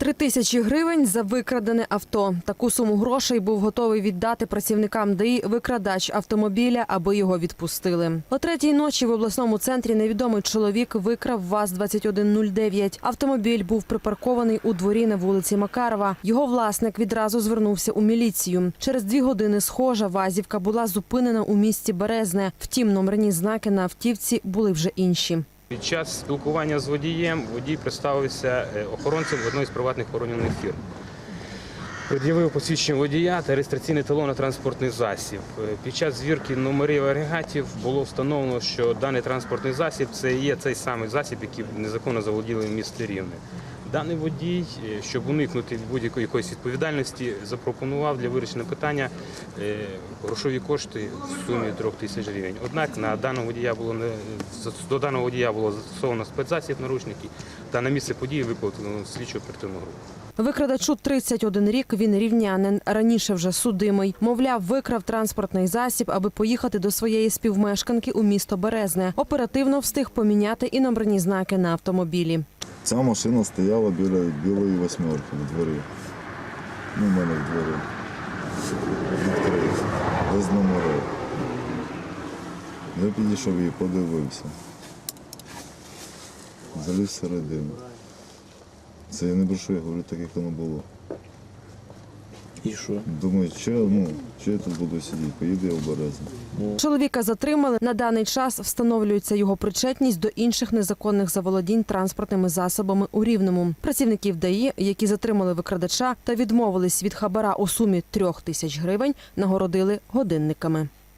Три тисячі гривень за викрадене авто. Таку суму грошей був готовий віддати працівникам ДАІ викрадач автомобіля, аби його відпустили. О третій ночі в обласному центрі невідомий чоловік викрав ВАЗ-2109. Автомобіль був припаркований у дворі на вулиці Макарова. Його власник відразу звернувся у міліцію. Через дві години схожа вазівка була зупинена у місті Березне. Втім, номерні знаки на автівці були вже інші. Під час спілкування з водієм водій представився охоронцем в одної з приватних охоронюваних фірм. Пред'явив посвідчення водія та реєстраційний талон на транспортний засіб. Е, Під час звірки номерів агрегатів було встановлено, що даний транспортний засіб це є цей самий засіб, який незаконно заволоділи в місті Рівне. Даний водій, е, щоб уникнути будь-якої якоїсь відповідальності, запропонував для вирішення питання е, грошові кошти в сумі 3 тисяч гривень. Однак на даного водія було не до даного водія було застосовано спецзасіб наручники та на місце події викликано слідчу оперативну групу. Викрадачу 31 рік. Він рівнянин. Раніше вже судимий. Мовляв, викрав транспортний засіб, аби поїхати до своєї співмешканки у місто Березне. Оперативно встиг поміняти і номерні знаки на автомобілі. Ця машина стояла біля білої восьмерки в дворі. Ну, в мене в дворі. Відкрив. Без номерів. Я підійшов і подивився. Заліз всередину. Це я не брешу, я говорю так, як воно було. І що? Думаю, що, ну, що я тут буду сидіти, поїду я в березні. Чоловіка затримали. На даний час встановлюється його причетність до інших незаконних заволодінь транспортними засобами у Рівному. Працівників ДАІ, які затримали викрадача та відмовились від хабара у сумі трьох тисяч гривень, нагородили годинниками.